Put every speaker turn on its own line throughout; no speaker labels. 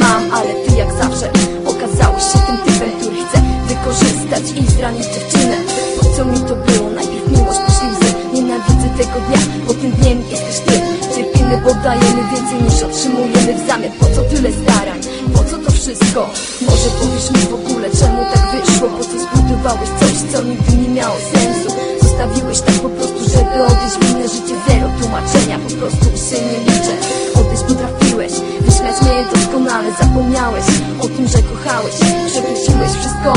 mam Ale ty jak zawsze okazałeś się tym typem, który chce wykorzystać i zranić dziewczynę Po co mi to było? Najpierw miłość, poszli łzy Nienawidzę tego dnia, bo tym dniem jesteś ty Cierpimy, bo dajemy więcej niż otrzymujemy w zamian Po co tyle starań? Po co to wszystko? Może powiesz mi w ogóle, czemu tak wyszło? Po co zbudowałeś coś, co nigdy nie miało sensu? Zostawiłeś tak po prostu, żeby odejść w inne życie Zero tłumaczenia, po prostu się nie liczę Odejść potrafiłeś, o tym, że kochałeś Przewróciłeś wszystko,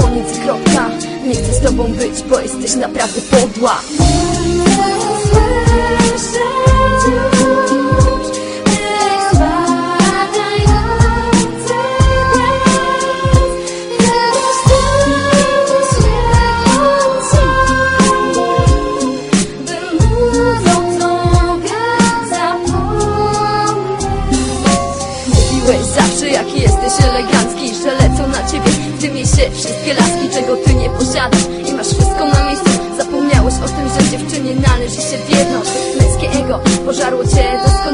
koniec i kropka. Nie chcę z tobą być, bo jesteś naprawdę podła Mówiłeś zawsze jaki jesteś elegancki Że lecą na ciebie. W tym mieście wszystkie laski Czego ty nie posiadasz. I masz wszystko na miejscu. Zapomniałeś o tym, że dziewczynie należy się wierność Męskie ego pożarło cię do